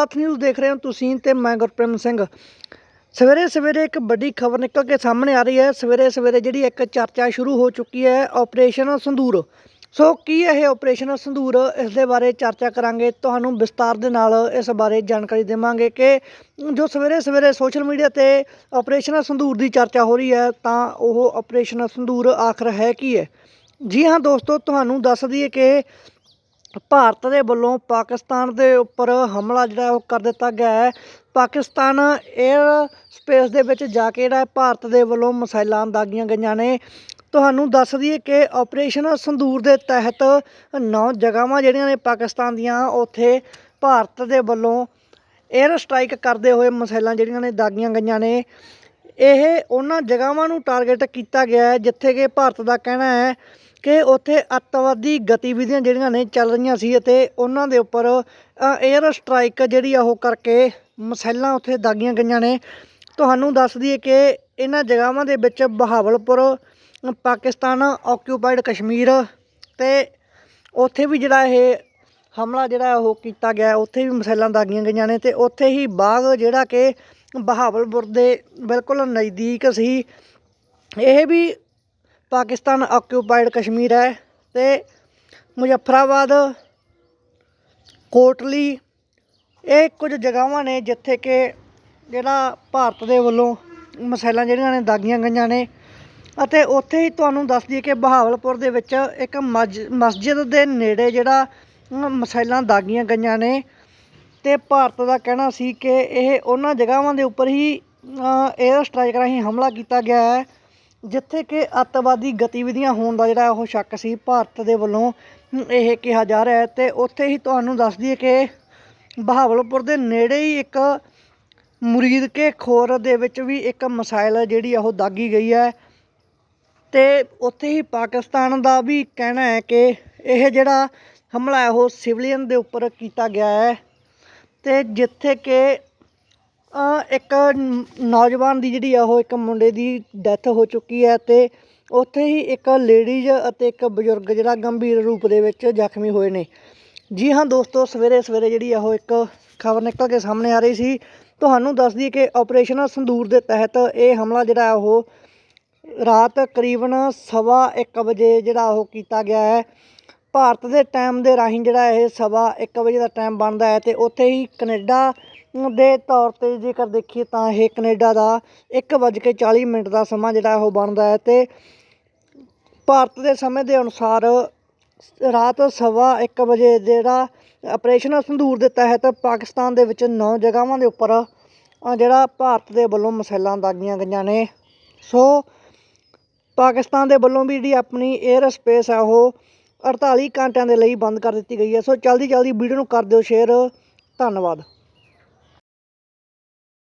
ਤੱਥ ਨਿਊਜ਼ ਦੇਖ ਰਹੇ ਹੋ ਤੁਸੀਂ ਤੇ ਮੈਂ ਗੁਰਪ੍ਰੇਮ ਸਿੰਘ। ਸਵੇਰੇ ਸਵੇਰੇ ਇੱਕ ਵੱਡੀ ਖਬਰ ਨਿਕਲ ਕੇ ਸਾਹਮਣੇ ਆ ਰਹੀ ਹੈ। ਸਵੇਰੇ ਸਵੇਰੇ ਜਿਹੜੀ ਇੱਕ ਚਰਚਾ ਸ਼ੁਰੂ ਹੋ ਚੁੱਕੀ ਹੈ ਆਪਰੇਸ਼ਨ ਸੰਧੂਰ। ਸੋ ਕੀ ਇਹ ਆਪਰੇਸ਼ਨ ਸੰਧੂਰ? ਇਸ ਦੇ ਬਾਰੇ ਚਰਚਾ ਕਰਾਂਗੇ। ਤੁਹਾਨੂੰ ਵਿਸਤਾਰ ਦੇ ਨਾਲ ਇਸ ਬਾਰੇ ਜਾਣਕਾਰੀ ਦੇਵਾਂਗੇ ਕਿ ਜੋ ਸਵੇਰੇ ਸਵੇਰੇ ਸੋਸ਼ਲ ਮੀਡੀਆ ਤੇ ਆਪਰੇਸ਼ਨ ਸੰਧੂਰ ਦੀ ਚਰਚਾ ਹੋ ਰਹੀ ਹੈ, ਤਾਂ ਉਹ ਆਪਰੇਸ਼ਨ ਸੰਧੂਰ ਆਖਰ ਹੈ ਕੀ ਹੈ? ਜੀ ਹਾਂ ਦੋਸਤੋ, ਤੁਹਾਨੂੰ ਦੱਸ ਦਈਏ ਕਿ ਭਾਰਤ ਦੇ ਵੱਲੋਂ ਪਾਕਿਸਤਾਨ ਦੇ ਉੱਪਰ ਹਮਲਾ ਜਿਹੜਾ ਉਹ ਕਰ ਦਿੱਤਾ ਗਿਆ ਹੈ। ਪਾਕਿਸਤਾਨ ਏਅਰ ਸਪੇਸ ਦੇ ਵਿੱਚ ਜਾ ਕੇ ਜਿਹੜਾ ਭਾਰਤ ਦੇ ਵੱਲੋਂ ਮਿਸਾਈਲਾਂ ਦਾਗੀਆਂ ਗਈਆਂ ਨੇ। ਤੁਹਾਨੂੰ ਦੱਸ ਦਈਏ ਕਿ ਆਪਰੇਸ਼ਨ ਸੰਦੂਰ ਦੇ ਤਹਿਤ ਨੌ ਜਗ੍ਹਾਵਾਂ ਜਿਹੜੀਆਂ ਨੇ ਪਾਕਿਸਤਾਨ ਦੀਆਂ, ਉੱਥੇ ਭਾਰਤ ਦੇ ਵੱਲੋਂ ਏਅਰ ਸਟ੍ਰਾਈਕ ਕਰਦੇ ਹੋਏ ਮਿਸਾਈਲਾਂ ਜਿਹੜੀਆਂ ਨੇ ਦਾਗੀਆਂ ਗਈਆਂ ਨੇ। ਇਹ ਉਹਨਾਂ ਜਗ੍ਹਾਵਾਂ ਨੂੰ ਟਾਰਗੇਟ ਕੀਤਾ ਗਿਆ ਹੈ, ਜਿੱਥੇ ਕਿ ਭਾਰਤ ਦਾ ਕਹਿਣਾ ਹੈ ਕਿ ਉੱਥੇ ਅੱਤਵਾਦੀ ਗਤੀਵਿਧੀਆਂ ਜਿਹੜੀਆਂ ਨੇ ਚੱਲ ਰਹੀਆਂ ਸੀ ਅਤੇ ਉਹਨਾਂ ਦੇ ਉੱਪਰ 에ਅਰ ਸਟ੍ਰਾਈਕ ਜਿਹੜੀ ਆ ਉਹ ਕਰਕੇ ਮਿਸਾਈਲਾਂ ਉੱਥੇ ਦਾਗੀਆਂ ਗਈਆਂ ਨੇ। ਤੁਹਾਨੂੰ ਦੱਸ ਦਈਏ ਕਿ ਇਹਨਾਂ ਜਗ੍ਹਾਵਾਂ ਦੇ ਵਿੱਚ ਬਹਾਵਲਪੁਰ, ਪਾਕਿਸਤਾਨ ਆਕਿਊਪਾਈਡ ਕਸ਼ਮੀਰ ਤੇ ਉੱਥੇ ਵੀ ਜਿਹੜਾ ਇਹ ਹਮਲਾ ਜਿਹੜਾ ਉਹ ਕੀਤਾ ਗਿਆ, ਉੱਥੇ ਵੀ ਮਿਸਾਈਲਾਂ ਦਾਗੀਆਂ ਗਈਆਂ ਨੇ ਤੇ ਉੱਥੇ ਹੀ ਬਾਗ ਜਿਹੜਾ ਕਿ ਬਹਾਵਲਪੁਰ ਦੇ ਬਿਲਕੁਲ ਨਜ਼ਦੀਕ ਸੀ। ਇਹ ਵੀ ਪਾਕਿਸਤਾਨ ਆਕਿਊਪਾਈਡ ਕਸ਼ਮੀਰ ਹੈ ਤੇ ਮੁਜ਼ੱਫਰਾਬਾਦ ਕੋਟਲੀ ਇਹ ਕੁਝ ਜਗ੍ਹਾਵਾਂ ਨੇ ਜਿੱਥੇ ਕਿ ਜਿਹੜਾ ਭਾਰਤ ਦੇ ਵੱਲੋਂ ਮਿਸਾਈਲਾਂ ਜਿਹੜੀਆਂ ਨੇ ਦਾਗੀਆਂ ਗਈਆਂ ਨੇ ਅਤੇ ਉੱਥੇ ਹੀ ਤੁਹਾਨੂੰ ਦੱਸ ਦਈਏ ਕਿ ਬਹਾਵਲਪੁਰ ਦੇ ਵਿੱਚ ਇੱਕ ਮਜ ਮਸਜਿਦ ਦੇ ਨੇੜੇ ਜਿਹੜਾ ਅਮ, ਦਾਗੀਆਂ ਗਈਆਂ ਨੇ। ਤੇ ਭਾਰਤ ਦਾ ਕਹਿਣਾ ਸੀ ਕਿ ਇਹ ਉਹਨਾਂ ਜਗ੍ਹਾਵਾਂ ਦੇ ਉੱਪਰ ਹੀ ਏਅਰ ਸਟ੍ਰਾਈਕ ਰਾਹੀਂ ਹਮਲਾ ਕੀਤਾ ਗਿਆ ਹੈ, ਜਿੱਥੇ ਕਿ ਅੱਤਵਾਦੀ ਗਤੀਵਿਧੀਆਂ ਹੋਣ ਦਾ ਜਿਹੜਾ ਉਹ ਸ਼ੱਕ ਸੀ ਭਾਰਤ ਦੇ ਵੱਲੋਂ ਇਹ ਕਿਹਾ ਜਾ ਰਿਹਾ ਅਤੇ ਉੱਥੇ ਹੀ ਤੁਹਾਨੂੰ ਦੱਸ ਦਈਏ ਕਿ ਬਹਾਵਲਪੁਰ ਦੇ ਨੇੜੇ ਹੀ ਇੱਕ ਮੁਰੀਦ ਕੇ ਖੋਰ ਦੇ ਵਿੱਚ ਵੀ ਇੱਕ ਮਿਸਾਈਲ ਜਿਹੜੀ ਆ ਉਹ ਦਾਗੀ ਗਈ ਹੈ। ਅਤੇ ਉੱਥੇ ਹੀ ਪਾਕਿਸਤਾਨ ਦਾ ਵੀ ਕਹਿਣਾ ਹੈ ਕਿ ਇਹ ਜਿਹੜਾ ਹਮਲਾ ਹੈ, ਉਹ ਸਿਵਲੀਅਨ ਦੇ ਉੱਪਰ ਕੀਤਾ ਗਿਆ ਹੈ। ਤੇ ਜਿੱਥੇ ਕਿ ਇੱਕ ਨੌਜਵਾਨ ਦੀ ਜਿਹੜੀ ਆ, ਉਹ ਇੱਕ ਮੁੰਡੇ ਦੀ ਡੈਥ ਹੋ ਚੁੱਕੀ ਹੈ ਤੇ ਉੱਥੇ ਹੀ ਇੱਕ ਲੇਡੀਜ਼ ਅਤੇ ਇੱਕ ਬਜ਼ੁਰਗ ਜਿਹੜਾ ਗੰਭੀਰ ਰੂਪ ਦੇ ਵਿੱਚ ਜ਼ਖਮੀ ਹੋਏ ਨੇ। ਜੀ ਹਾਂ ਦੋਸਤੋ ਸਵੇਰੇ ਸਵੇਰੇ ਜਿਹੜੀ ਆ, ਉਹ ਇੱਕ ਖਬਰ ਨਿਕਲ ਕੇ ਸਾਹਮਣੇ ਆ ਰਹੀ ਸੀ। ਤੁਹਾਨੂੰ ਦੱਸ ਦਈਏ ਕਿ ਆਪਰੇਸ਼ਨ ਸੰਦੂਰ ਦੇ ਤਹਿਤ ਇਹ ਹਮਲਾ ਜਿਹੜਾ ਉਹ ਰਾਤ ਕਰੀਬਨ ਸਵਾ ਇੱਕ ਵਜੇ ਜਿਹੜਾ ਉਹ ਕੀਤਾ ਗਿਆ ਹੈ। ਭਾਰਤ ਦੇ ਟਾਈਮ ਦੇ ਰਾਹੀਂ ਜਿਹੜਾ ਇਹ ਸਵਾ ਇੱਕ ਵਜੇ ਦਾ ਟਾਈਮ ਬਣਦਾ ਹੈ ਅਤੇ ਉੱਥੇ ਹੀ ਕਨੇਡਾ ਦੇ ਤੌਰ ਤੇ ਜੇਕਰ ਦੇਖੀਏ ਤਾਂ ਇਹ ਕਨੇਡਾ ਦਾ 1:40 ਮਿੰਟ ਦਾ ਸਮਾਂ ਜਿਹੜਾ ਉਹ ਬਣਦਾ ਹੈ ਅਤੇ ਭਾਰਤ ਦੇ ਸਮੇਂ ਦੇ ਅਨੁਸਾਰ ਰਾਤ ਸਵਾ ਇੱਕ ਵਜੇ ਜਿਹੜਾ ਆਪਰੇਸ਼ਨ ਸੰਧੂਰ ਦਿੱਤਾ ਹੈ ਤਾਂ ਪਾਕਿਸਤਾਨ ਦੇ ਵਿੱਚ ਨੌ ਜਗ੍ਹਾਵਾਂ ਦੇ ਉੱਪਰ ਜਿਹੜਾ ਭਾਰਤ ਦੇ ਵੱਲੋਂ ਮਿਸਾਈਲਾਂ ਦਾਗੀਆਂ ਗਈਆਂ ਨੇ। ਸੋ ਪਾਕਿਸਤਾਨ ਦੇ ਵੱਲੋਂ ਵੀ ਜਿਹੜੀ ਆਪਣੀ 에ਅਰ ਸਪੇਸ ਹੈ ਉਹ 48 ਘੰਟਿਆਂ ਦੇ ਲਈ ਬੰਦ ਕਰ ਦਿੱਤੀ ਗਈ ਹੈ। ਸੋ ਜਲਦੀ ਜਲਦੀ ਵੀਡੀਓ ਨੂੰ ਕਰ ਦਿਓ ਸ਼ੇਅਰ। ਧੰਨਵਾਦ।